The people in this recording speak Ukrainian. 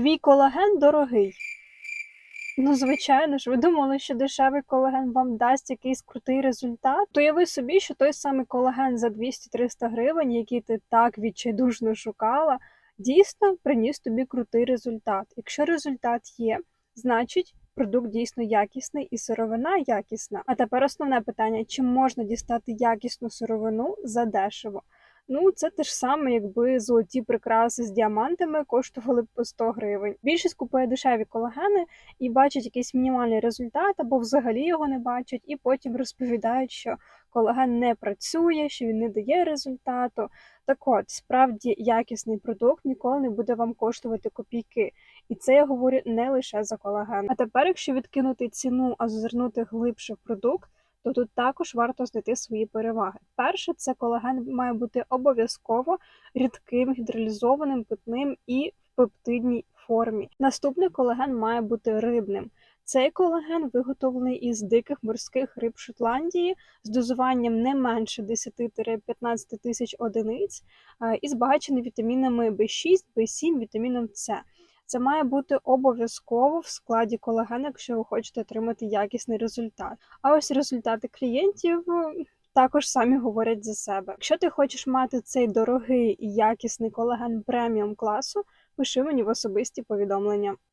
Твій колаген дорогий. Ну, звичайно ж, ви думали, що дешевий колаген вам дасть якийсь крутий результат. То уяви собі, що той самий колаген за 200-300 гривень, який ти так відчайдушно шукала, дійсно приніс тобі крутий результат. Якщо результат є, значить продукт дійсно якісний і сировина якісна. А тепер основне питання: чи можна дістати якісну сировину за дешево? Ну, це те ж саме, якби золоті прикраси з діамантами коштували б по 100 гривень. Більшість купує дешеві колагени і бачать якийсь мінімальний результат, або взагалі його не бачать, і потім розповідають, що колаген не працює, що він не дає результату. Так от, справді якісний продукт ніколи не буде вам коштувати копійки. І це я говорю не лише за колаген. А тепер, якщо відкинути ціну, а зазирнути глибше в продукт, то тут також варто знайти свої переваги. Перше, це колаген має бути обов'язково рідким, гідролізованим, питним і в пептидній формі. Наступний колаген має бути рибним. Цей колаген виготовлений із диких морських риб Шотландії з дозуванням не менше 10-15 тисяч одиниць і збагачений вітамінами В6, В7, вітаміном С. Це має бути обов'язково в складі колагену, якщо ви хочете отримати якісний результат. А ось результати клієнтів також самі говорять за себе. Якщо ти хочеш мати цей дорогий і якісний колаген преміум класу, пиши мені в особисті повідомлення.